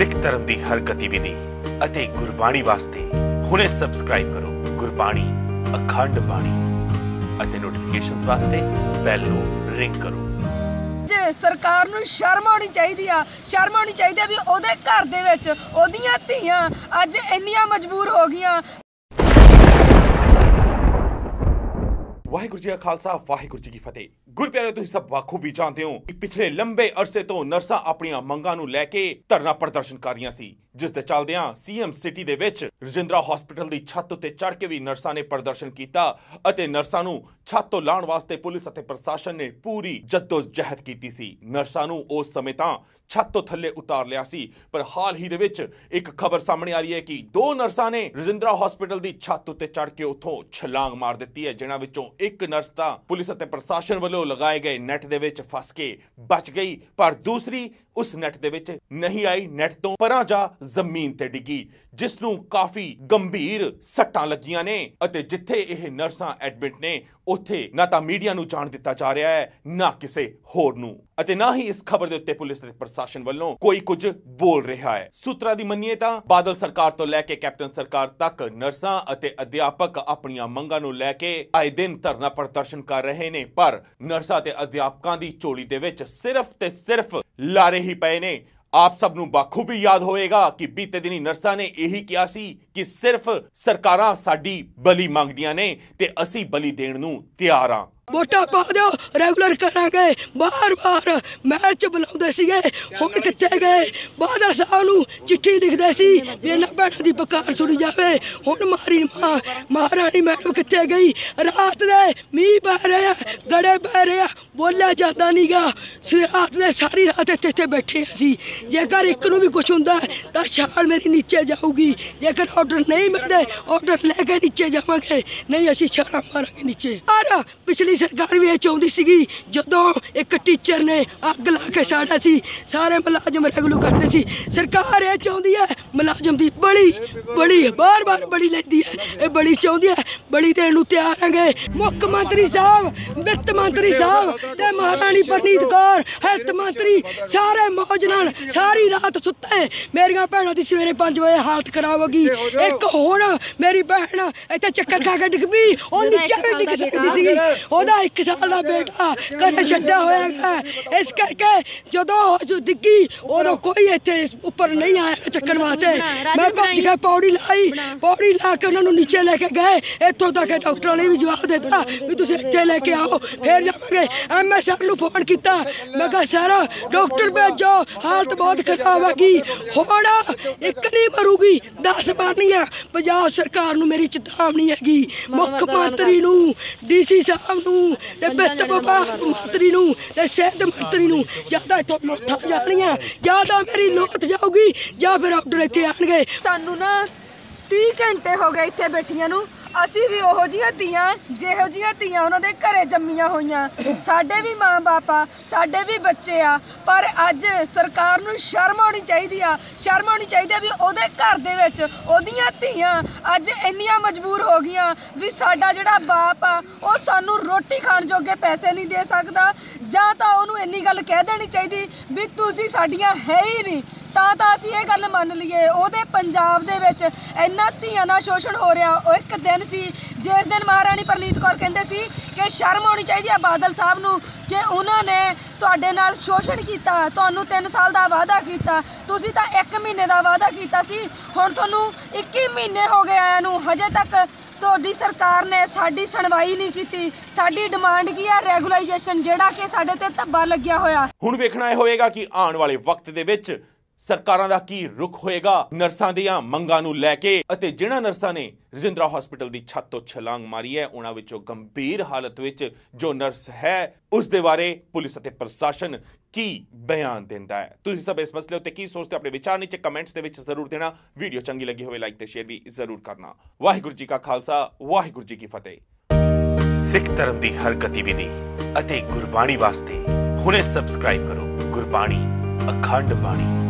ਸਿੱਖ ਧਰਮ ਦੀ ਹਰ ਗਤੀਵਿਧੀ ਅਤੇ ਗੁਰਬਾਣੀ ਵਾਸਤੇ ਹੁਣੇ ਸਬਸਕ੍ਰਾਈਬ ਕਰੋ ਗੁਰਬਾਣੀ ਅਖੰਡ ਬਾਣੀ ਅਤੇ ਨੋਟੀਫਿਕੇਸ਼ਨਸ ਵਾਸਤੇ ਬੈਲ ਨੂੰ ਰਿੰਗ ਕਰੋ। ਜੇ ਸਰਕਾਰ ਨੂੰ ਸ਼ਰਮ ਆਉਣੀ ਚਾਹੀਦੀ ਆ ਸ਼ਰਮ ਆਉਣੀ ਚਾਹੀਦੀ ਆ ਵੀ ਉਹਦੇ ਘਰ ਦੇ ਵਿੱਚ ਉਹਦੀਆਂ ਧੀਆਂ ਅੱਜ ਇੰਨੀਆਂ ਮਜਬੂਰ ਹੋ ਗਈਆਂ। ਵਾਹਿਗੁਰੂ ਜੀ ਕਾ ਖਾਲਸਾ ਵਾਹਿਗੁਰੂ ਜੀ ਕੀ ਫਤਿਹ। ਗੁਰਪਿਆਰੇ, ਤੁਸੀਂ ਸਭ ਬਾਖੂਬੀ ਜਾਣਦੇ ਹੋ ਕਿ ਪਿਛਲੇ ਲੰਬੇ ਅਰਸੇ ਤੋਂ ਨਰਸਾਂ ਆਪਣੀਆਂ ਮੰਗਾਂ ਨੂੰ ਲੈ ਕੇ ਧਰਨਾ ਪ੍ਰਦਰਸ਼ਨ ਕਰ ਰਹੀਆਂ ਸੀ। ਜਿਸ ਦੇ ਚੱਲਦਿਆਂ ਸੀਐਮ ਸਿਟੀ ਦੇ ਵਿੱਚ ਰਜਿੰਦਰਾ ਹਸਪੀਟਲ ਦੀ ਛੱਤ ਉੱਤੇ ਚੜ੍ਹ ਕੇ ਵੀ ਨਰਸਾਂ ਨੇ ਪ੍ਰਦਰਸ਼ਨ ਕੀਤਾ ਅਤੇ ਨਰਸਾਂ ਨੂੰ ਛੱਤ ਤੋਂ ਲਾਉਣ ਵਾਸਤੇ ਪੁਲਿਸ ਅਤੇ ਪ੍ਰਸ਼ਾਸਨ ਨੇ ਪੂਰੀ ਜਹਿਦ ਕੀਤੀ ਸੀ। ਨਰਸਾਂ ਨੂੰ ਉਸ ਸਮੇਂ ਤਾਂ ਛੱਤ ਤੋਂ ਥੱਲੇ ਉਤਾਰ ਲਿਆ ਸੀ, ਪਰ ਹਾਲ ਹੀ ਦੇ ਵਿੱਚ ਇੱਕ ਖਬਰ ਸਾਹਮਣੇ ਆ ਰਹੀ ਹੈ ਕਿ ਦੋ ਨਰਸਾਂ ਨੇ ਰਜਿੰਦਰਾ ਹਸਪੀਟਲ ਦੀ ਛੱਤ ਉੱਤੇ ਚੜ੍ਹ ਕੇ ਉੱਥੋਂ ਛਲਾਂਗ ਮਾਰ ਦਿੱਤੀ ਹੈ, ਜਿਨ੍ਹਾਂ ਵਿੱਚੋਂ ਇੱਕ ਨਰਸ ਤਾਂ ਪੁਲਿਸ ਅਤੇ ਪ੍ਰਸ਼ਾਸਨ ਵੱਲੋਂ ਲਗਾਏ ਗਏ ਨੈਟ ਦੇ ਵਿੱਚ ਫਸ ਕੇ ਬਚ ਗਈ, ਪਰ ਦੂਸਰੀ ਉਸ ਨੈਟ ਦੇ ਵਿੱਚ ਨਹੀਂ ਆਈ ਨੈਟ ਤੋਂ ਪਰਾਂ ਜਾ ਜ਼ਮੀਨ ਤੇ ਡਿੱਗੀ ਜਿਸ ਨੂੰ ਕਾਫੀ ਗੰਭੀਰ ਸੱਟਾਂ ਲੱਗੀਆਂ ਨੇ ਅਤੇ ਜਿੱਥੇ ਇਹ ਨਰਸਾਂ ਐਡਮਿਟ ਨੇ, ਉੱਥੇ ਨਾ ਤਾਂ ਮੀਡੀਆ ਨੂੰ ਜਾਣ ਦਿੱਤਾ ਜਾ ਰਿਹਾ ਹੈ, ਨਾ ਕਿਸੇ ਹੋਰ ਨੂੰ। ਅਤੇ ਨਾ ਹੀ ਇਸ ਖਬਰ ਦੇ ਉੱਤੇ ਪੁਲਿਸ ਤੇ ਪ੍ਰਸ਼ਾਸਨ ਵੱਲੋਂ ਕੋਈ ਕੁਝ ਬੋਲ ਰਿਹਾ ਹੈ। ਸੂਤਰਾਂ ਦੀ ਮੰਨੀਏ ਤਾਂ ਬਾਦਲ ਸਰਕਾਰ ਤੋਂ ਲੈ ਕੇ ਕੈਪਟਨ ਸਰਕਾਰ ਤੱਕ ਨਰਸਾਂ ਅਤੇ ਅਧਿਆਪਕ ਆਪਣੀਆਂ ਮੰਗਾਂ ਨੂੰ ਲੈ ਕੇ ਆਏ ਦਿਨ ਧਰਨਾ ਪ੍ਰਦਰਸ਼ਨ ਕਰ ਰਹੇ ਨੇ, ਪਰ ਨਰਸਾਂ ਤੇ ਅਧਿਆਪਕਾਂ ਦੀ ਚੋਲੀ ਦੇ ਵਿੱਚ ਸਿਰਫ ਤੇ ਸਿਰਫ ਲਾਰੇ ਹੀ ਪਏ ਨੇ। ਆਪ ਸਭ ਨੂੰ ਬਾਖੂਬੀ ਯਾਦ ਹੋਏਗਾ ਕਿ ਬੀਤੇ ਦਿਨੀ ਨਰਸਾਂ ਨੇ ਇਹੀ ਕਿਹਾ ਸੀ ਕਿ ਸਿਰਫ ਸਰਕਾਰਾਂ ਸਾਡੀ ਬਲੀ ਮੰਗਦੀਆਂ ਨੇ ਤੇ ਅਸੀਂ ਬਲੀ ਦੇਣ ਨੂੰ ਤਿਆਰ ਹਾਂ ਵੋਟਾਂ ਪਾ ਦਿਓ ਰੈਗੂਲਰ ਕਰਾਂਗੇ। ਬਾਰ-ਬਾਰ ਮੈਚ ਬੁਲਾਉਂਦੇ ਸੀਗੇ, ਹੁਣ ਕਿੱਥੇ ਗਏ? ਬਾਦਲ ਸਾਹਿਬ ਨੂੰ ਚਿੱਠੀ ਲਿਖਦੇ ਸੀ ਵੀ ਇਹਨਾਂ ਭੈਣਾਂ ਦੀ ਪੁਕਾਰ ਸੁਣੀ ਜਾਵੇ। ਹੁਣ ਮਾਰੀ ਮਾਂ ਮਹਾਰਾਣੀ ਮੈਡਮ ਕਿੱਥੇ ਗਈ? ਰਾਤ ਦੇ ਮੀਂਹ ਪੈ ਰਿਹਾ ਗੜੇ ਪੈ ਰਿਹਾ ਬੋਲਿਆ ਜਾਂਦਾ ਨਹੀਂਗਾ ਰਾਤ ਦੇ ਸਾਰੀ ਰਾਤ ਇੱਥੇ ਇੱਥੇ ਬੈਠੇ ਅਸੀਂ। ਜੇਕਰ ਇੱਕ ਨੂੰ ਵੀ ਕੁਝ ਹੁੰਦਾ ਤਾਂ ਛਾਲ ਮੇਰੀ ਨੀਚੇ ਜਾਊਗੀ। ਜੇਕਰ ਆਰਡਰ ਨਹੀਂ ਮਿਲਦੇ ਆਰਡਰ ਲੈ ਕੇ ਨੀਚੇ ਜਾਵਾਂਗੇ। ਨਹੀਂ, ਅਸੀਂ ਛਾਲਾਂ ਮਾਰਾਂਗੇ ਨੀਚੇ। ਪਰ ਪਿਛਲੀ ਸਰਕਾਰ ਵੀ ਇਹ ਚਾਹੁੰਦੀ ਸੀਗੀ ਜਦੋਂ ਇੱਕ ਟੀਚਰ ਨੇ ਅੱਗ ਲਾ ਕੇ ਸਾੜਾ ਸੀ ਸਾਰੇ ਮੁਲਾਜ਼ਮ ਰੈਗੂਲਰ ਕਰਦੇ ਸੀ। ਸਰਕਾਰ ਇਹ ਚਾਹੁੰਦੀ ਹੈ ਮੁਲਾਜ਼ਮ ਦੀ ਬੜੀ ਬੜੀ ਬਾਰ-ਬਾਰ ਬੜੀ ਲੈਂਦੀ ਹੈ ਇਹ ਬੜੀ ਚਾਹੁੰਦੀ ਹੈ ਬੜੀ ਦੇਣ ਨੂੰ ਤਿਆਰ ਹਾਂਗੇ। ਮੁੱਖ ਮੰਤਰੀ ਸਾਹਿਬ ਵਿੱਤ ਮੰਤਰੀ ਸਾਹਿਬ ਤੇ ਮਹਾਰਾਣੀ ਪਰਨੀਤ ਕੌਰ ਹੈਲਥ ਮੰਤਰੀ ਸਾਰੇ ਮੌਜ ਨਾਲ ਸਾਰੀ ਰਾਤ ਸੁੱਤੇ। ਮੇਰੀਆਂ ਭੈਣਾਂ ਦੀ ਸਵੇਰੇ 5 ਵਜੇ ਹਾਲਤ ਖਰਾਬ ਹੋ ਗਈ। ਇੱਕ ਹੁਣ ਮੇਰੀ ਭੈਣ ਇੱਥੇ ਚੱਕਰ ਖਾ ਕੇ ਡਿੱਗ ਪਈ ਉਹ ਨੀਚੇ ਡਿੱਗ ਸਕਦੀ ਸੀ। ਉਹਦਾ ਇੱਕ ਸਾਲ ਦਾ ਬੇਟਾ ਘਰੇ ਛੱਡਿਆ ਹੋਇਆ ਹੈ। ਇਸ ਕਰਕੇ ਜਦੋਂ ਉਹ ਡਿੱਗੀ ਉਦੋਂ ਕੋਈ ਇੱਥੇ ਉੱਪਰ ਨਹੀਂ ਆਇਆ ਚੱਕਣ ਵਾਸਤੇ। ਮੈਂ ਭੱਜ ਕੇ ਪੌੜੀ ਲਾਈ। ਪੌੜੀ ਲਾ ਕੇ ਉਹਨਾਂ ਨੂੰ ਨੀਚੇ ਲੈ ਕੇ ਗਏ। ਇੱਥੋਂ ਤੱਕ ਡਾਕਟਰਾਂ ਨੇ ਵੀ ਜਵਾਬ ਦਿੱਤਾ ਵੀ ਤੁਸੀਂ ਇੱਥੇ ਲੈ ਕੇ ਆਓ ਫੇਰ ਜਾਵਾਂਗੇ। ਐਮਐਸਆਰ ਨੂੰ ਫੋਨ ਕੀਤਾ। ਮੈਂ ਕਿਹਾ ਸਰ ਡਾਕਟਰ ਭੇਜੋ। ਹਾਲਤ ਬਹੁਤ ਖਰਾਬ ਹੈ ਕੀ ਹੁਣ ਇੱਕ ਮਰੂਗੀ 10 ਮਾਰਨੀਆਂ ਪੰਜਾਬ ਸਰਕਾਰ ਨੂੰ ਮੇਰੀ ਚੇਤਾਵਨੀ ਹੈਗੀ। ਮੁੱਖ ਮੰਤਰੀ ਨੂੰ ਡੀਸੀ ਸਾਹਿਬ ਨੂੰ ਤੇ ਵਿੱਤ ਵਿਭਾਗ ਮੰਤਰੀ ਨੂੰ ਤੇ ਸਿਹਤ ਮੰਤਰੀ ਨੂੰ ਜ਼ਿਆਦਾ ਇੱਥੋਂ ਲੋਥਾਂ ਜਾਣੀਆਂ। ਜ਼ਿਆਦਾ ਮੇਰੀ ਲੋਥ ਜਾਊਗੀ ਜਾਂ ਫਿਰ ਆਰਡਰ ਇੱਥੇ ਆਣਗੇ। ਸਾਨੂੰ ਨਾ 30 ਘੰਟੇ ਹੋ ਗਏ ਇੱਥੇ ਬੈਠੀਆਂ ਨੂੰ। ਅਸੀਂ ਵੀ ਉਹੋ ਜੀਆਂ ਧੀਆਂ, ਜਿਹੋ ਜੀਆਂ ਧੀਆਂ ਉਹਨਾਂ ਦੇ ਘਰੇ ਜੰਮੀਆਂ ਹੋਈਆਂ। ਸਾਡੇ ਵੀ ਮਾਂ-ਬਾਪ ਆ, ਸਾਡੇ ਵੀ ਬੱਚੇ ਆ, ਪਰ ਅੱਜ ਸਰਕਾਰ ਨੂੰ ਸ਼ਰਮ ਆਉਣੀ ਚਾਹੀਦੀ ਆ, ਸ਼ਰਮ ਆਉਣੀ ਚਾਹੀਦੀ ਆ ਵੀ ਉਹਦੇ ਘਰ ਦੇ ਵਿੱਚ ਉਹਦੀਆਂ ਧੀਆਂ ਅੱਜ ਇੰਨੀਆਂ ਮਜਬੂਰ ਹੋ ਗਈਆਂ ਵੀ ਸਾਡਾ ਜਿਹੜਾ ਬਾਪ ਆ, ਉਹ ਸਾਨੂੰ ਰੋਟੀ ਖਾਣ ਜੋਗੇ ਪੈਸੇ ਨਹੀਂ ਦੇ ਸਕਦਾ। ਜਾਂ ਤਾਂ ਉਹਨੂੰ ਇੰਨੀ ਗੱਲ ਕਹਿ ਦੇਣੀ ਚਾਹੀਦੀ ਵੀ ਤੁਸੀਂ ਸਾਡੀਆਂ ਹੈ ਹੀ ਨਹੀਂ। ਤਾਂ ਤਾਂ ਅਸੀਂ ਇਹ ਗੱਲ ਮੰਨ ਲਈਏ, ਉਹਦੇ ਪੰਜਾਬ ਦੇ ਵਿੱਚ ਇੰਨਾ ਧੀਆਂ ਦਾ ਸ਼ੋਸ਼ਣ ਹੋ ਰਿਹਾ, ਉਹ ਇੱਕ ਦਿਨ ਸੀ, ਜਿਸ ਦਿਨ ਮਹਾਰਾਣੀ ਪ੍ਰਨੀਤ ਕੌਰ ਕਹਿੰਦੇ ਸੀ ਕਿ ਸ਼ਰਮ ਆਉਣੀ ਚਾਹੀਦੀ ਆ ਬਾਦਲ ਸਾਹਿਬ ਨੂੰ ਕਿ ਉਹਨਾਂ ਨੇ ਤੁਹਾਡੇ ਨਾਲ ਸ਼ੋਸ਼ਣ ਕੀਤਾ, ਤੁਹਾਨੂੰ 3 ਸਾਲ ਦਾ ਵਾਅਦਾ ਕੀਤਾ, ਤੁਸੀਂ ਤਾਂ 1 ਮਹੀਨੇ ਦਾ ਵਾਅਦਾ ਕੀਤਾ ਸੀ, ਹੁਣ ਤੁਹਾਨੂੰ 21 ਮਹੀਨੇ ਹੋ ਗਏ ਆਇਆਂ ਨੂੰ, ਹਜੇ ਤੱਕ ਤੁਹਾਡੀ ਸਰਕਾਰ ਨੇ ਸਾਡੀ ਸੁਣਵਾਈ ਨਹੀਂ ਕੀਤੀ, ਸਾਡੀ ਡਿਮਾਂਡ ਕੀ ਆ ਰੈਗੂਲਾਈਜੇਸ਼ਨ ਜਿਹੜਾ ਕਿ ਸਾਡੇ ਤੇ ਧੱਬਾ ਲੱਗਿਆ ਹੋਇਆ। ਹੁਣ ਵੇਖਣਾ ਇਹ ਹੋਏਗਾ ਕਿ ਆਉਣ ਵਾਲੇ ਵਕਤ ਦੇ ਵਿੱਚ ਸਰਕਾਰਾਂ ਦਾ ਕੀ ਰੁਖ ਹੋਏਗਾ? ਨਰਸਾਂ ਦੀਆਂ ਮੰਗਾਂ ਨੂੰ ਲੈ ਕੇ ਅਤੇ ਜਿਨ੍ਹਾਂ ਨਰਸਾਂ ਨੇ ਰਜਿੰਦਰਾ ਹਸਪੀਟਲ ਦੀ ਛੱਤ ਤੋਂ ਛਲਾਂਗ ਮਾਰੀ ਹੈ, ਉਹਨਾਂ ਵਿੱਚੋਂ ਗੰਭੀਰ ਹਾਲਤ ਵਿੱਚ ਜੋ ਨਰਸ ਹੈ, ਉਸ ਦੇ ਬਾਰੇ ਪੁਲਿਸ ਅਤੇ ਪ੍ਰਸ਼ਾਸਨ ਕੀ ਬਿਆਨ ਦਿੰਦਾ ਹੈ? ਤੁਸੀਂ ਸਭ ਇਸ ਮਸਲੇ ਉੱਤੇ ਕੀ ਸੋਚਦੇ ਆਪਣੇ ਵਿਚਾਰ ਨੀਚੇ ਕਮੈਂਟਸ ਦੇ ਵਿੱਚ ਜ਼ਰੂਰ ਦੇਣਾ। ਵੀਡੀਓ ਚੰਗੀ ਲੱਗੀ ਹੋਵੇ, ਲਾਈਕ ਤੇ ਸ਼ੇਅਰ ਵੀ ਜ਼ਰੂਰ ਕਰਨਾ। ਵਾਹਿਗੁਰੂ ਜੀ ਕਾ ਖਾਲਸਾ, ਵਾਹਿਗੁਰੂ ਜੀ ਕੀ ਫਤਿਹ। ਸਿੱਖ ਧਰਮ ਦੀ ਹਰ ਗਤੀਵਿਧੀ ਅਤੇ ਗੁਰਬਾਣੀ ਵਾਸਤੇ ਹੁਣੇ ਸਬਸਕ੍ਰਾਈਬ ਕਰੋ। ਗੁਰਬਾਣੀ, ਅਖੰਡ ਬਾਣੀ।